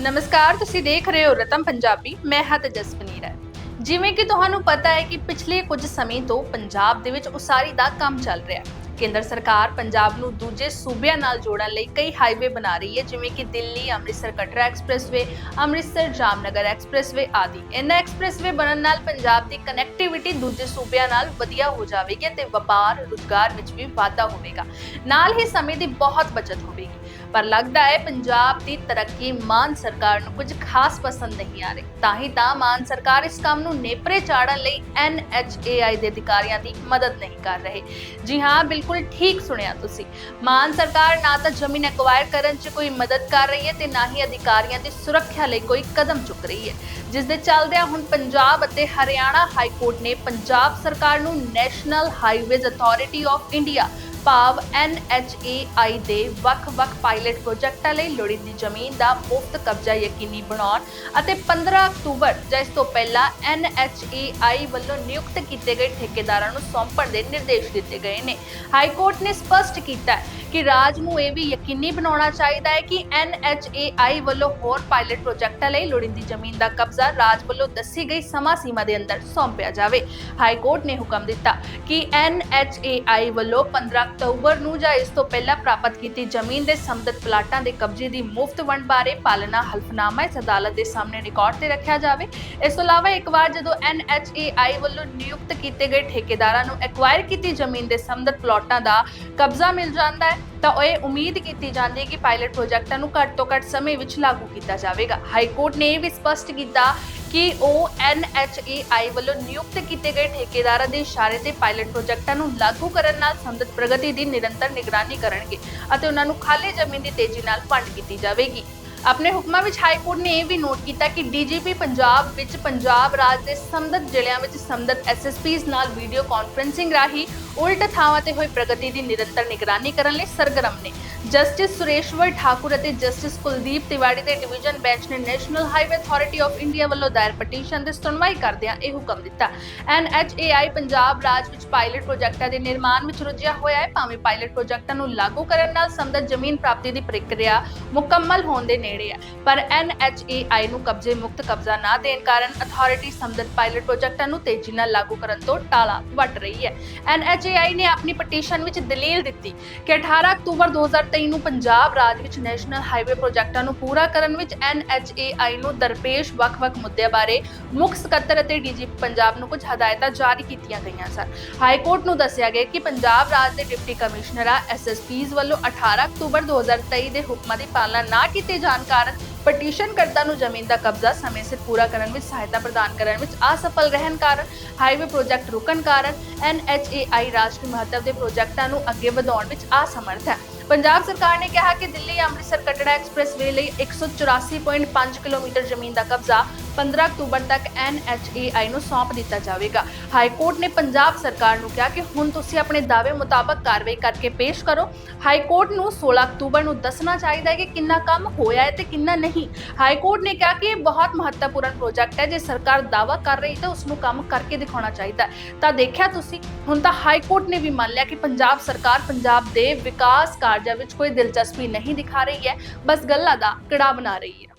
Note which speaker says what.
Speaker 1: ਨਮਸਕਾਰ, ਤੁਸੀਂ ਦੇਖ ਰਹੇ ਹੋ ਰਤਮ ਪੰਜਾਬੀ, ਮੈਂ ਹਾਂ ਤੇਜਸਵਨੀ ਰਾਏ। ਜਿਵੇਂ ਕਿ ਤੁਹਾਨੂੰ ਪਤਾ ਹੈ ਕਿ ਪਿਛਲੇ ਕੁਝ ਸਮੇਂ ਤੋਂ ਪੰਜਾਬ ਦੇ ਵਿੱਚ ਉਸਾਰੀ ਦਾ ਕੰਮ ਚੱਲ ਰਿਹਾ ਹੈ। ਕੇਂਦਰ ਸਰਕਾਰ ਪੰਜਾਬ ਨੂੰ ਦੂਜੇ ਸੂਬਿਆਂ ਨਾਲ ਜੋੜਨ ਲਈ ਕਈ ਹਾਈਵੇ ਬਣਾ ਰਹੀ ਹੈ, ਜਿਵੇਂ ਕਿ ਦਿੱਲੀ, ਅੰਮ੍ਰਿਤਸਰ ਕਟਰਾ ਐਕਸਪ੍ਰੈਸਵੇ ਅੰਮ੍ਰਿਤਸਰ ਜਾਮਨਗਰ ਐਕਸਪ੍ਰੈਸਵੇ ਆਦਿ। ਇਹਨਾਂ ਐਕਸਪ੍ਰੈਸਵੇ ਬਣਨ ਨਾਲ ਪੰਜਾਬ ਦੀ ਕਨੈਕਟੀਵਿਟੀ ਦੂਜੇ ਸੂਬਿਆਂ ਨਾਲ ਵਧੀਆ ਹੋ ਜਾਵੇਗੀ ਤੇ ਵਪਾਰ ਰੁਜ਼ਗਾਰ ਵਿੱਚ ਵੀ ਵਾਧਾ ਹੋਵੇਗਾ। ਨਾਲ ਹੀ ਸਮੇਂ ਦੀ ਬਹੁਤ ਬਚਤ ਹੋਵੇਗੀ। ਪਰ ਲੱਗਦਾ ਹੈ ਪੰਜਾਬ ਦੀ ਤਰੱਕੀ ਮਾਨ ਸਰਕਾਰ ਨੂੰ ਕੁਝ ਖਾਸ ਪਸੰਦ ਨਹੀਂ ਆ ਰਹੀ। ਤਾਂ ਹੀ ਤਾਂ ਮਾਨ ਸਰਕਾਰ ਇਸ ਕੰਮ ਨੂੰ ਨੇਪਰੇ ਚਾੜਨ ਲਈ NHAI ਦੇ ਅਧਿਕਾਰੀਆਂ ਦੀ ਮਦਦ ਨਹੀਂ ਕਰ ਰਹੇ। ਜੀ ਹਾਂ, ਬਿਲਕੁਲ ਠੀਕ ਸੁਣਿਆ ਤੁਸੀਂ। ਮਾਨ ਸਰਕਾਰ ਨਾ ਤਾਂ ਜ਼ਮੀਨ ਐਕਵਾਇਰ ਕਰਨ 'ਚ ਕੋਈ ਮਦਦ ਕਰ ਰਹੀ ਹੈ ਤੇ ਨਾ ਹੀ ਅਧਿਕਾਰੀਆਂ ਦੀ ਸੁਰੱਖਿਆ ਲਈ ਕੋਈ ਕਦਮ ਚੁੱਕ ਰਹੀ ਹੈ। ਜਿਸ ਦੇ ਚੱਲਦਿਆਂ ਹੁਣ ਪੰਜਾਬ ਅਤੇ ਹਰਿਆਣਾ ਹਾਈ ਕੋਰਟ ਨੇ ਪੰਜਾਬ ਸਰਕਾਰ ਨੂੰ National Highways Authority of India ਭਾਵ NHAI ਦੇ ਵੱਖ-ਵੱਖ ਪਾਇਲਟ ਪ੍ਰੋਜੈਕਟਾਂ ਲਈ ਲੋੜੀਂਦੀ ਜ਼ਮੀਨ ਦਾ ਮੁਫਤ ਕਬਜ਼ਾ ਯਕੀਨੀ ਬਣਾਉਣ ਅਤੇ 15 ਅਕਤੂਬਰ, ਜਾਂ ਇਸ ਤੋਂ ਪਹਿਲਾਂ NHAI ਵੱਲੋਂ ਨਿਯੁਕਤ ਕੀਤੇ ਗਏ ਠੇਕੇਦਾਰਾਂ ਨੂੰ ਸੌਂਪਣ ਦੇ ਨਿਰਦੇਸ਼ ਦਿੱਤੇ ਗਏ ਨੇ। ਹਾਈ ਕੋਰਟ ਨੇ ਸਪਸ਼ਟ ਕੀਤਾ ਹੈ ਕਿ ਰਾਜ ਨੂੰ ਇਹ ਵੀ ਯਕੀਨੀ ਬਣਾਉਣਾ ਚਾਹੀਦਾ ਹੈ ਕਿ NHAI ਵੱਲੋਂ ਹੋਰ ਪਾਇਲਟ ਪ੍ਰੋਜੈਕਟਾਂ ਲਈ ਲੋੜੀਂਦੀ ਜ਼ਮੀਨ ਦਾ ਕਬਜ਼ਾ ਰਾਜ ਵੱਲੋਂ ਦੱਸੀ ਗਈ ਸਮਾਂ ਸੀਮਾ ਦੇ ਅੰਦਰ ਸੌਂਪਿਆ ਜਾਵੇ। ਹਾਈ ਕੋਰਟ ਨੇ ਹੁਕਮ ਦਿੱਤਾ ਕਿ NHAI ਵੱਲੋਂ 15 ਅਕਤੂਬਰ ਨੂੰ ਜਾਂ ਇਸ ਤੋਂ ਪਹਿਲਾਂ ਪ੍ਰਾਪਤ ਕੀਤੀ ਜ਼ਮੀਨ ਦੇ ਸੰਬੰਧਿਤ ਪਲਾਟਾਂ ਦੇ ਕਬਜ਼ੇ ਦੀ ਮੁਫਤ ਵੰਡ ਬਾਰੇ ਪਾਲਣਾ ਹਲਫਨਾਮਾ ਇਸ ਅਦਾਲਤ ਦੇ ਸਾਹਮਣੇ ਰਿਕਾਰਡ ਤੇ ਰੱਖਿਆ ਜਾਵੇ। ਇਸ ਤੋਂ ਇਲਾਵਾ ਇੱਕ ਵਾਰ ਜਦੋਂ NHAI ਵੱਲੋਂ ਨਿਯੁਕਤ ਕੀਤੇ ਗਏ ਠੇਕੇਦਾਰਾਂ ਨੂੰ ਐਕਵਾਇਰ ਕੀਤੀ ਜ਼ਮੀਨ ਦੇ ਸੰਬੰਧਿਤ ਪਲਾਟਾਂ ਦਾ ਕਬਜ਼ਾ ਮਿਲ ਜਾਂਦਾ ਹੈ ਤਾਂ ਇਹ ਉਮੀਦ ਕੀਤੀ ਜਾਂਦੀ ਹੈ ਕਿ ਪਾਇਲਟ ਪ੍ਰੋਜੈਕਟਾਂ ਨੂੰ ਘੱਟ ਤੋਂ ਘੱਟ ਸਮੇਂ ਵਿੱਚ ਲਾਗੂ ਕੀਤਾ ਜਾਵੇਗਾ। ਹਾਈ ਕੋਰਟ ਨੇ ਇਹ ਵੀ ਸਪਸ਼ਟ ਕੀਤਾ ਕਿ ਉਹ NHAI ਵੱਲੋਂ ਨਿਯੁਕਤ ਕੀਤੇ ਗਏ ਠੇਕੇਦਾਰਾਂ ਦੇ ਇਸ਼ਾਰੇ ਤੇ ਪਾਇਲਟ ਪ੍ਰੋਜੈਕਟਾਂ ਨੂੰ ਲਾਗੂ ਕਰਨ ਨਾਲ ਸੰਬੰਧਿਤ ਪ੍ਰਗਤੀ ਦੀ ਨਿਰੰਤਰ ਨਿਗਰਾਨੀ ਕਰਨਗੇ ਅਤੇ ਉਹਨਾਂ ਨੂੰ ਖਾਲੀ ਜ਼ਮੀਨ ਦੀ ਤੇਜ਼ੀ ਨਾਲ ਵੰਡ ਕੀਤੀ ਜਾਵੇਗੀ। ਆਪਣੇ ਹੁਕਮਾਂ ਵਿੱਚ ਹਾਈ ਕੋਰਟ ਨੇ ਇਹ ਵੀ ਨੋਟ ਕੀਤਾ ਕਿ ਡੀਜੀਪੀ ਪੰਜਾਬ ਵਿੱਚ ਪੰਜਾਬ ਰਾਜ ਦੇ ਸੰਬੰਧਿਤ ਜ਼ਿਲ੍ਹਿਆਂ ਵਿੱਚ ਸੰਬੰਧਿਤ ਐਸਐਸਪੀਜ਼ ਨਾਲ ਵੀਡੀਓ ਕਾਨਫਰੈਂਸਿੰਗ ਰਾਹੀਂ ਉਲਟ ਥਾਵਾਂ ਤੇ ਹੋਈ ਪ੍ਰਗਤੀ ਦੀ ਨਿਰੰਤਰ ਨਿਗਰਾਨੀ ਕਰਨ ਲਈ ਸਰਗਰਮ ਨੇ। ਜਸਟਿਸ ਸੁਰੇਸ਼ਵਰ ਠਾਕੁਰ ਅਤੇ ਜਸਟਿਸ ਕੁਲਦੀਪ ਤਿਵਾੜੀ ਦੇ ਡਿਵੀਜ਼ਨ ਬੈਂਚ ਨੇ National Highway Authority of India ਵੱਲੋਂ ਦਾਇਰ ਪਟੀਸ਼ਨ ਦੀ ਸੁਣਵਾਈ ਕਰਦਿਆਂ ਇਹ ਹੁਕਮ ਦਿੱਤਾ। NHAI ਪੰਜਾਬ ਰਾਜ ਵਿੱਚ ਪਾਇਲਟ ਪ੍ਰੋਜੈਕਟਾਂ ਦੇ ਨਿਰਮਾਣ ਵਿੱਚ ਰੁੱਝਿਆ ਹੋਇਆ ਹੈ। ਭਾਵੇਂ ਪਾਇਲਟ ਪ੍ਰੋਜੈਕਟਾਂ ਨੂੰ ਲਾਗੂ ਕਰਨ ਨਾਲ ਸੰਬੰਧਿਤ ਜ਼ਮੀਨ ਪ੍ਰਾਪਤੀ ਦੀ ਪ੍ਰਕਿਰਿਆ ਮੁਕੰਮਲ ਹੋਣ ਦੇ ਨੇੜੇ ਹੈ ਪਰ NHAI ਨੂੰ ਕਬਜ਼ੇ ਮੁਕਤ ਕਬਜ਼ਾ ਨਾ ਦੇਣ ਕਾਰਨ ਅਥਾਰਟੀ ਸੰਬੰਧਿਤ ਪਾਇਲਟ ਪ੍ਰੋਜੈਕਟਾਂ ਨੂੰ ਤੇਜ਼ੀ ਨਾਲ ਲਾਗੂ ਕਰਨ ਤੋਂ ਟਾਲਾ ਵੱਟ ਰਹੀ ਹੈ। NHAI ਨੇ ਆਪਣੀ ਪਟੀਸ਼ਨ ਵਿੱਚ ਦਲੀਲ ਦਿੱਤੀ ਕਿ 18 ਅਕਤੂਬਰ 2023 ਨੂੰ ਪੰਜਾਬ ਰਾਜ ਵਿੱਚ ਨੈਸ਼ਨਲ ਹਾਈਵੇ ਪ੍ਰੋਜੈਕਟਾਂ ਨੂੰ ਪੂਰਾ ਕਰਨ ਵਿੱਚ NHAI ਨੂੰ ਦਰਪੇਸ਼ ਵੱਖ-ਵੱਖ ਮੁੱਦਿਆਂ ਬਾਰੇ ਮੁੱਖ ਸਕੱਤਰ ਅਤੇ ਡੀਜੀਪੀ ਪੰਜਾਬ ਨੂੰ ਕੁਝ ਹਦਾਇਤਾਂ ਜਾਰੀ ਕੀਤੀਆਂ ਗਈਆਂ ਸਨ। ਹਾਈ ਕੋਰਟ ਨੂੰ ਦੱਸਿਆ ਗਿਆ ਕਿ ਪੰਜਾਬ ਰਾਜ ਦੇ ਡਿਪਟੀ ਕਮਿਸ਼ਨਰਾਂ ਐਸਐਸਪੀਜ਼ ਵੱਲੋਂ 18 ਅਕਤੂਬਰ 2023 ਦੇ ਹੁਕਮਾਂ ਦੀ ਪਾਲਣਾ ਨਾ ਕੀਤੇ ਜਾਣ ਕਾਰਨ ਪਟੀਸ਼ਨ ਕਰਤਾ ਨੂੰ ਜ਼ਮੀਨ ਦਾ ਕਬਜ਼ਾ ਸਮੇਂ ਸਿਰ ਪੂਰਾ ਕਰਨ ਵਿੱਚ ਸਹਾਇਤਾ ਪ੍ਰਦਾਨ ਕਰਨ ਵਿੱਚ ਅਸਫਲ ਰਹਿਣ ਕਾਰਨ ਹਾਈਵੇ ਪ੍ਰੋਜੈਕਟ ਰੁਕਣ ਕਾਰਨ NHAI ਰਾਸ਼ਟਰੀ ਮਹੱਤਵ ਦੇ ਪ੍ਰੋਜੈਕਟਾਂ ਨੂੰ ਅੱਗੇ ਵਧਾਉਣ ਵਿੱਚ ਅਸਮਰਥ ਹੈ। ਪੰਜਾਬ ਸਰਕਾਰ ਨੇ ਕਿਹਾ ਕਿ ਦਿੱਲੀ ਅੰਮ੍ਰਿਤਸਰ ਕਟੜਾ ਐਕਸਪ੍ਰੈਸਵੇ ਲਈ 184.5 ਕਿਲੋਮੀਟਰ ਜ਼ਮੀਨ ਦਾ ਕਬਜ਼ਾ 15 ਅਕਤੂਬਰ ਤੱਕ NHAI ਨੂੰ ਸੌਂਪ ਦਿੱਤਾ ਜਾਵੇਗਾ। ਹਾਈ ਕੋਰਟ ਨੇ ਪੰਜਾਬ ਸਰਕਾਰ ਨੂੰ ਕਿਹਾ ਕਿ ਹੁਣ ਤੁਸੀਂ ਆਪਣੇ ਦਾਅਵੇ ਮੁਤਾਬਕ ਕਾਰਵਾਈ ਕਰਕੇ ਪੇਸ਼ ਕਰੋ। ਹਾਈ ਕੋਰਟ ਨੂੰ 16 ਅਕਤੂਬਰ ਨੂੰ ਦੱਸਣਾ ਚਾਹੀਦਾ ਹੈ ਕਿ ਕਿੰਨਾ ਕੰਮ ਹੋਇਆ ਹੈ ਤੇ ਕਿੰਨਾ ਨਹੀਂ। ਹਾਈ ਕੋਰਟ ਨੇ ਕਿਹਾ ਕਿ ਇਹ ਬਹੁਤ ਮਹੱਤਵਪੂਰਨ ਪ੍ਰੋਜੈਕਟ ਹੈ। ਜੇ ਸਰਕਾਰ ਦਾਅਵਾ ਕਰ ਰਹੀ ਤਾਂ ਉਸ ਨੂੰ ਕੰਮ ਕਰਕੇ ਦਿਖਾਉਣਾ ਚਾਹੀਦਾ ਤਾਂ ਦੇਖਿਆ ਤੁਸੀਂ, ਹੁਣ ਤਾਂ ਹਾਈ ਕੋਰਟ ਨੇ ਵੀ ਮੰਨ ਲਿਆ ਕਿ ਪੰਜਾਬ ਸਰਕਾਰ ਪੰਜਾਬ ਦੇ ਵਿਕਾਸ ਕਾਰਜਾਂ ਵਿੱਚ ਕੋਈ ਦਿਲਚਸਪੀ ਨਹੀਂ ਦਿਖਾ ਰਹੀ ਹੈ। ਬਸ ਗੱਲਾਂ ਦਾ ਕੜਾ ਬਣਾ ਰਹੀ ਹੈ।